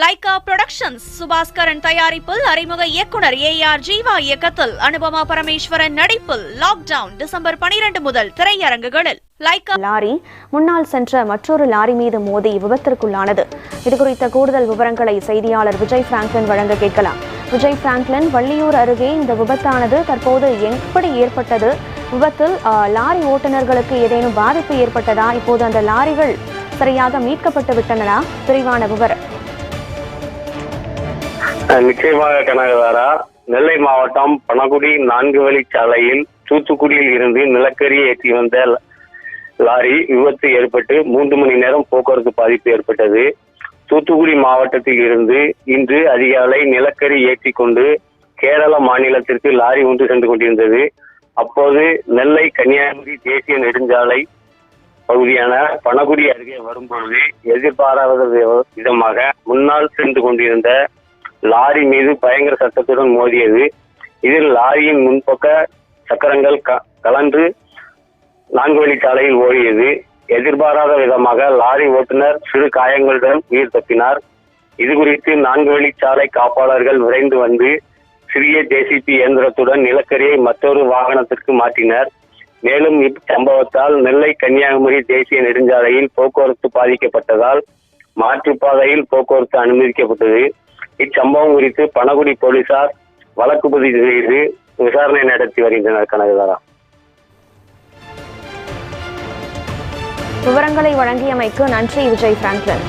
Lyca productions Subaskaran தயாரிப்பில் அறிமுக இயக்குனர் ஏ ஆர் ஜீவா இயக்கத்தில் அனுபமா பரமேஸ்வரன் நடிப்பில் லாக்டவுன் டிசம்பர் பனிரெண்டு முதல் திரையரங்குகளில். லைகா லாரி முன்னால் சென்ற மற்றொரு லாரி மீது மோதி விபத்திற்குள்ளானது. இதுகுறித்த கூடுதல் விவரங்களை செய்தியாளர் விஜய் பிராங்க்லின் வழங்க கேட்கலாம். விஜய் பிராங்க்லின் வள்ளியூர் அருகே இந்த விபத்தானது தற்போது எப்படி ஏற்பட்டது? விபத்தில் லாரி ஓட்டுநர்களுக்கு ஏதேனும் பாதிப்பு ஏற்பட்டதா? இப்போது அந்த லாரிகள் சரியாக மீட்கப்பட்டு விட்டனரா விரிவான விவரம். நிச்சயமாக கனகதாரா நெல்லை மாவட்டம் பனகுடி நான்கு வழி சாலையில் தூத்துக்குடியில் இருந்து நிலக்கரி ஏற்றி வந்த லாரி விபத்து ஏற்பட்டு மூன்று மணி நேரம் போக்குவரத்து பாதிப்பு ஏற்பட்டது. தூத்துக்குடி மாவட்டத்தில் இருந்து இன்று அதிகாலை நிலக்கரி ஏற்றி கொண்டு கேரள மாநிலத்திற்கு லாரி ஒன்று சென்று கொண்டிருந்தது. அப்போது நெல்லை கன்னியாகுமரி தேசிய நெடுஞ்சாலை பகுதியான பனகுடி அருகே வரும்பொழுது எதிர்பாராத விதமாக முன்னால் சென்று கொண்டிருந்த லாரி மீது பயங்கர சத்தத்துடன் மோதியது. இதில் லாரியின் முன்பக்க சக்கரங்கள் க- கலன்று நான்கு வழிச்சாலையில் ஓடியது. எதிர்பாராத விதமாக லாரி ஓட்டுநர் சிறு காயங்களுடன் உயிர் தப்பினார். இது குறித்து நான்கு வழிச்சாலை காப்பாளர்கள் விரைந்து வந்து சிறிய ஜேசிபி இயந்திரத்துடன் நிலக்கரியை மற்றொரு வாகனத்திற்கு மாற்றினர். மேலும் இச்சம்பவத்தால் நெல்லை கன்னியாகுமரி தேசிய நெடுஞ்சாலையில் போக்குவரத்து பாதிக்கப்பட்டதால் மாற்றுப்பாதையில் போக்குவரத்து அனுமதிக்கப்பட்டது. இச்சம்பவம் குறித்து பனகுடி போலீசார் வழக்கு பதிவு செய்து விசாரணை நடத்தி வருகின்றனர் கனகதாரா. விவரங்களை வழங்கியமைக்கு நன்றி விஜய் பிராங்க்லன்